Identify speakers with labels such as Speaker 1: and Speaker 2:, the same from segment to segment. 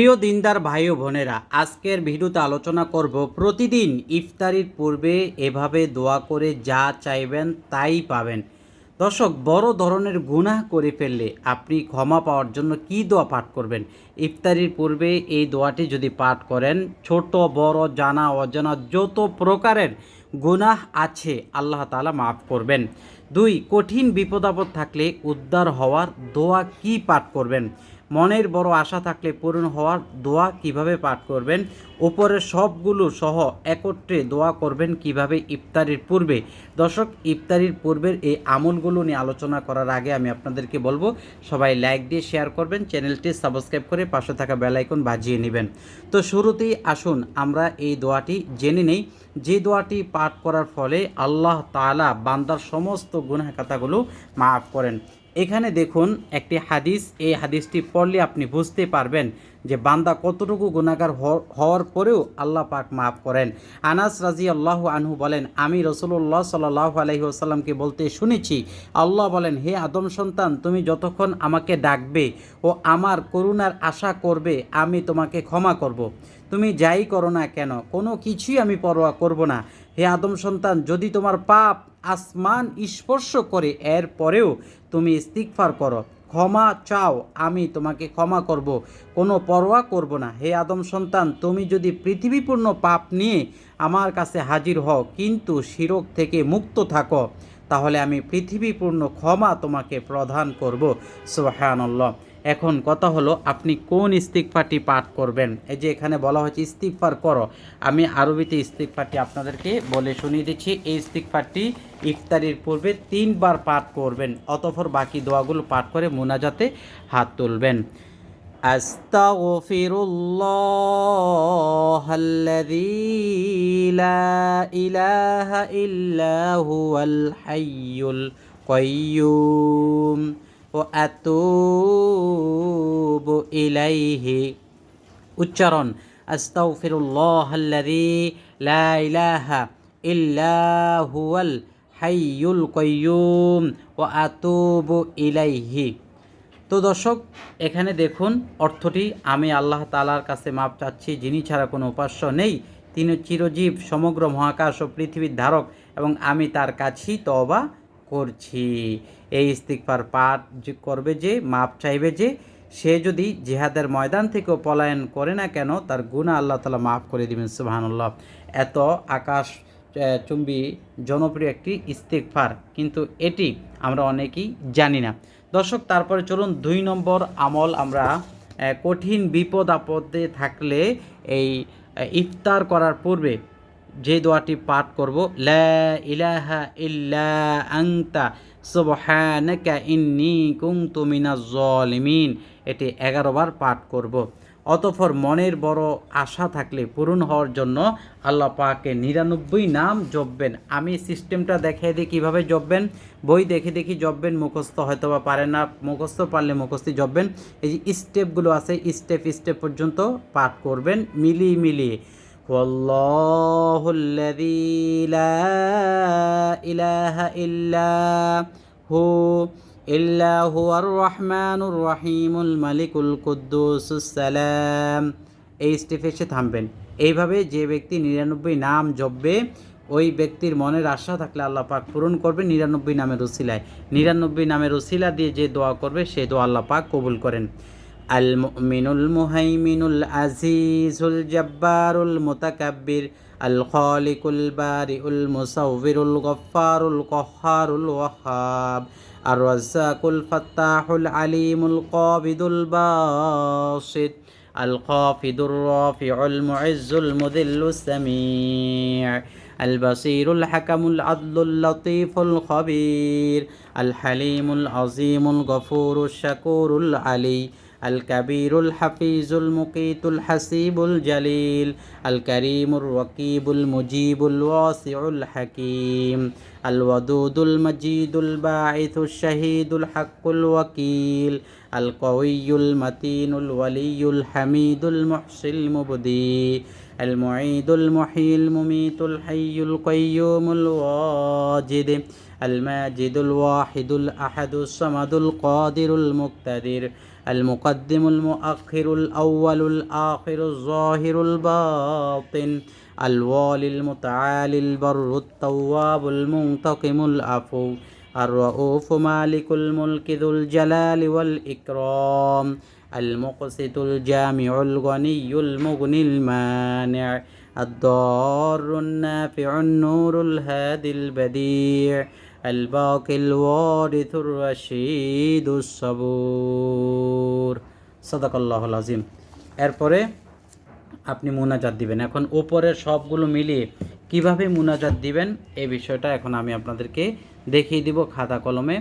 Speaker 1: প্রিয় দিনদার ভাই ও বোনেরা, আজকের ভিডিওতে আলোচনা করব প্রতিদিন ইফতারির পূর্বে এভাবে দোয়া করে যা চাইবেন তাই পাবেন। দর্শক, বড় ধরনের গুনাহ করে ফেললে আপনি ক্ষমা পাওয়ার জন্য কি দোয়া পাঠ করবেন? ইফতারির পূর্বে এই দোয়াটি যদি পাঠ করেন, ছোট, বড়, জানা, অজানা, যত প্রকারের গুনাহ আছে, আল্লাহ তাআলা মাফ করবেন। দুই, কঠিন বিপদ আপদ থাকলে উদ্ধার হওয়ার দোয়া কি পাঠ করবেন? মনের বড় আশা থাকলে পূরণ হওয়ার দোয়া কীভাবে পাঠ করবেন? উপরের সবগুলো সহ একত্রে দোয়া করবেন কীভাবে ইফতারির পূর্বে? দর্শক, ইফতারির পূর্বের এই আমলগুলো নিয়ে আলোচনা করার আগে আমি আপনাদেরকে বলব, সবাই লাইক দিয়ে শেয়ার করবেন, চ্যানেলটি সাবস্ক্রাইব করে পাশে থাকা বেল আইকন বাজিয়ে নেবেন। তো শুরুতেই আসুন আমরা এই দোয়াটি জেনে নেই। যে দোয়াটি পাঠ করার ফলে আল্লাহ তাআলা বান্দার সমস্ত গুনাহ খাতাগুলো মাফ করেন। এখানে দেখুন একটি হাদিস, এই হাদিসটি পড়লে আপনি বুঝতে পারবেন যে বান্দা কতটুকু গুণাগার হওয়ার পরেও আল্লাহ পাক মাফ করেন আনাস রাজি আল্লাহ আনহু বলেন, আমি রসুল্লাহ সাল্লাহ আলহি আসাল্লামকে বলতে শুনেছি, আল্লাহ বলেন, হে আদম সন্তান, তুমি যতক্ষণ আমাকে ডাকবে ও আমার করুণার আশা করবে, আমি তোমাকে ক্ষমা করব। তুমি যাই করো না কেন, কোনো কিছুই আমি পরোয়া করব না হে আদম সন্তান, যদি তোমার পাপ আসমান স্পর্শ করে, এর পরেও তুমি ইস্তিকফার করো। ক্ষমা চাও, আমি তোমাকে ক্ষমা করব, কোনো পরোয়া করব না। হে আদম সন্তান, তুমি যদি পৃথিবীপূর্ণ পাপ নিয়ে আমার কাছে হাজির হও, কিন্তু শিরক থেকে মুক্ত থাকো, তাহলে আমি পৃথিবীপূর্ণ ক্ষমা তোমাকে প্রদান করব। সোহানল্লাহ এখন কথা হলো আপনি কোন ইস্তিকফারটি পাঠ করবেন এই যে এখানে বলা হয়েছে ইস্তিকফার করো আমি আরবিতে ইস্তিকফারটি আপনাদেরকে বলে শুনিয়ে দিচ্ছি এই ইস্তিকফারটি ইফতারির পূর্বে তিনবার পাঠ করবেন অতঃপর বাকি দোয়াগুলো পাঠ করে মোনাজাতে হাত তুলবেন أستغفر الله الذي لا إله إلا هو الحي القيوم ও আতুব ইলাইহি উচ্চারণ আস্তাগফিরুল্লাহ আল্লাযী লা ইলাহা ইল্লা হুয়াল হাইয়ুল কয়্যুম ও আতুবু ইলাইহি। তো দর্শক, এখানে দেখুন অর্থটি, আমি আল্লাহ তালার কাছে মাপ চাচ্ছি, যিনি ছাড়া কোনো উপাস্য নেই। তিনি চিরজীব, সমগ্র মহাকাশ ও পৃথিবীর ধারক এবং আমি তার কাছেই তবা করছি। এই ইস্তিকফার পাঠ যে করবে যে, মাপ চাইবে যে, সে যদি জিহাদের ময়দান থেকেও পলায়ন করে না কেন, তার গুণা আল্লাহ তালা মাফ করে দিবেন, সুবাহানুল্লাহ। এত আকাশ চুম্বি জনপ্রিয় একটি ইস্তেকফার কিন্তু এটি আমরা অনেকেই জানি না। দর্শক, তারপরে চলুন দুই নম্বর আমল আমরা কঠিন বিপদ আপদে থাকলে এই ইফতার করার পূর্বে যে দোয়াটি পাঠ করব, লা এটি এগারো বার পাঠ করব। অতঃপর মনের বড় আশা থাকলে পূরণ হওয়ার জন্য আল্লাহ পাকে নিরানব্বই নাম জপবেন। আমি সিস্টেমটা দেখাই দিই কীভাবে জপবেন। বই দেখে দেখি জপবেন, মুখস্থ হয়তো বা পারে না, মুখস্থ পারলে মুখস্থি জপবেন। এই যে স্টেপগুলো আছে স্টেপ স্টেপ পর্যন্ত পাঠ করবেন, মিলিয়ে মিলিয়ে। والله الذي لا إله إلا هو إلا هو الرحمن الرحيم الملك القدوس السلام এই স্টেপে এসে থামবেন এইভাবে যে ব্যক্তি নিরানব্বই নাম জপবে ওই ব্যক্তির মনের আশা থাকলে আল্লাহ পাক পূরণ করবে নিরানব্বই নামের উসিলায় নিরানব্বই নামের উসিলা দিয়ে যে দোয়া করবে সে দোয়া আল্লাহ পাক কবুল করেন আল মুমিনুল মুহাইমিনুল আজিজুল জব্বারুল মুতাকাব্বির আল খালিকুল বারিউল মুসাউবিরুল গফফারুল কহ্হারুল ওয়াহাব আর রাজ্জাকুল ফাত্তাহুল আলিমুল কাবিদুল বাসিত الخافض الرافع المعز المذل السميع البصير الحكم العدل اللطيف الخبير الحليم العظيم الغفور الشكور العلي الكبير الحفيظ المقيت الحسيب الجليل الكريم الرقيب المجيب الواسع الحكيم الودود المجيد الباعث الشهيد الحق الوكيل القوي المتين الولي الحميد المحصي المبدي المعيد المحيي المميت الحي القيوم الواجد الماجد الواحد الأحد الصمد القادر المقتدر المقدم المؤخر الأول الآخر الظاهر الباطن الوالي المتعالي البر التواب المنتقم العفو الرؤوف مالك الملك ذو الجلال والإكرام المقسط الجامع الغني المغني المانع الضار النافع النور الهادي البديع الباقي الوارث الرشيد الصبور صدق الله العظيم এরপরে আপনি মুনাজাত দিবেন এখন ওপরের সবগুলো মিলিয়ে কিভাবে মুনাজাত দিবেন এই বিষয়টা এখন আমি আপনাদেরকে দেখিয়ে দিব খাতা কলমে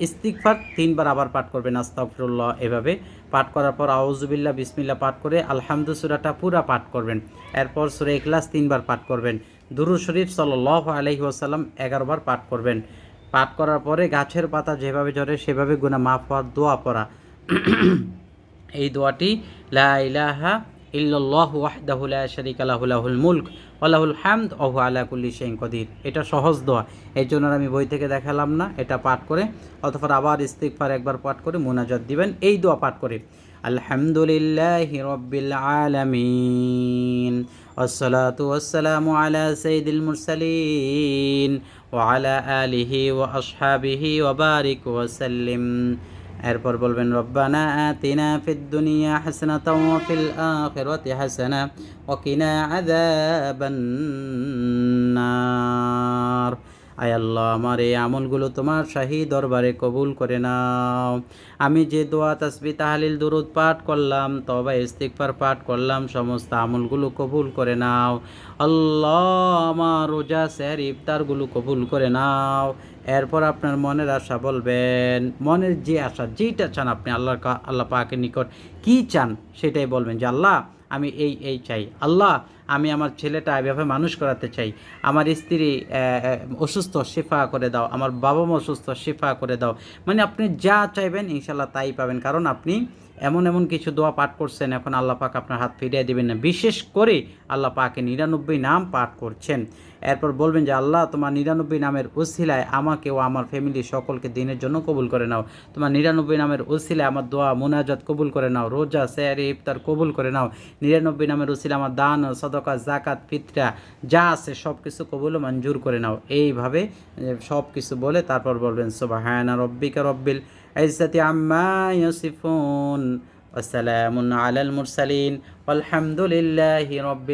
Speaker 1: ইস্তিকফার তিনবার আবার পাঠ করবেন আস্তাফরুল্লাহ এভাবে পাঠ করার পর আউজুবিল্লাহ বিসমিল্লা পাঠ করে আলহামদু সুরাটা পুরা পাঠ করবেন এরপর সুরে ইখলাস তিনবার পাঠ করবেন দুরু শরীফ সাল্লাহ আলহি ওসাল্লাম এগারোবার পাঠ করবেন। পাঠ করার পরে গাছের পাতা যেভাবে ঝরে, সেভাবে গুণা মাফ হওয়ার দোয়া পড়া। এই দোয়াটি, লা ইলাহা ইল্লাল্লাহ ওয়াহদাহু লা শারীকা লাহু, লাহুল হামদ, ওয়া হুয়া আলা কুল্লি শাইইন কদির। এটা সহজ দোয়া। এই জন্য আমি বই থেকে দেখালাম না, এটা পাঠ করে, অথবা আবার ইস্তিগফার একবার পাঠ করে মুনাজাত দিবেন, এই দোয়া পাঠ করে। আলহামদুলিল্লাহি রাব্বিল আলামিন। والصلاة والسلام على سيد المرسلين وعلى آله وأصحابه وبارك وسلم এরপর বলবেন রব্বানা আতিনা ফিদ দুনিয়া হাসানাতাও ওয়া ফিল আখিরাতি হাসানা ওয়া কিনা আযাবান নার আয় আল্লাহ, আমার এই আমলগুলো তোমার শাহী দরবারে কবুল করে নাও। আমি যে দোয়া তাসবি তাহালিল, দুরুদ পাঠ করলাম তবা ইস্তিকফার পাঠ করলাম, সমস্ত আমলগুলো কবুল করে নাও। আল্লাহ, আমার রোজা স্যার ইফতারগুলো কবুল করে নাও। এরপর আপনার মনের আশা বলবেন, মনের যে আশা যেটা চান আপনি আল্লাহর আল্লাহ পাকের নিকট কি চান সেটাই বলবেন যে, আল্লাহ আমি এই এই চাই। আল্লাহ, আমি আমার ছেলেটা এভাবে মানুষ করাতে চাই। আমার স্ত্রী অসুস্থ, শেফা করে দাও। আমার বাবা মা অসুস্থ, শেফা করে দাও। মানে আপনি যা চাইবেন ইনশাল্লাহ তাই পাবেন। কারণ আপনি এমন এমন কিছু দোয়া পাঠ করছেন, এখন আল্লাহ পাক আপনার হাত ফিরিয়ে দেবেন না। বিশেষ করে আল্লাহ পাকে নিরানব্বই নাম পাঠ করছেন। এরপর বলবেন যে, আল্লাহ, তোমার নিরানব্বই নামের উসিলায় আমাকে ও আমার ফ্যামিলি সকলকে দিনের জন্য কবুল করে নাও। তোমার নিরানব্বই নামের উসিলায় আমার দোয়া, মোনাজাত কবুল করে নাও। রোজা স্যার ইফতার কবুল করে নাও। নিরানব্বই নামের উসিলা আমার দান, সদকা জাকাত ফিতরা যা আছে সব কিছু কবুল মঞ্জুর করে নাও। এইভাবে সব কিছু বলে তারপর বলবেন সোবাহায়না রব্বিকা রব্বিল ইজ্জতি আম্মা وسلام على আলাল মুরসালিন। আলহামদুলিল্লাহি رب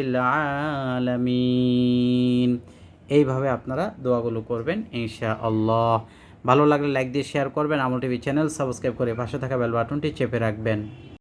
Speaker 1: আলামিন। এইভাবে আপনারা দোয়াগুলো করবেন ইনশা আল্লাহ ভালো লাগলে লাইক দিয়ে শেয়ার করবেন। আমল টিভি চ্যানেল সাবস্ক্রাইব করে পাশে থাকা বেল বাটনটি চেপে রাখবেন।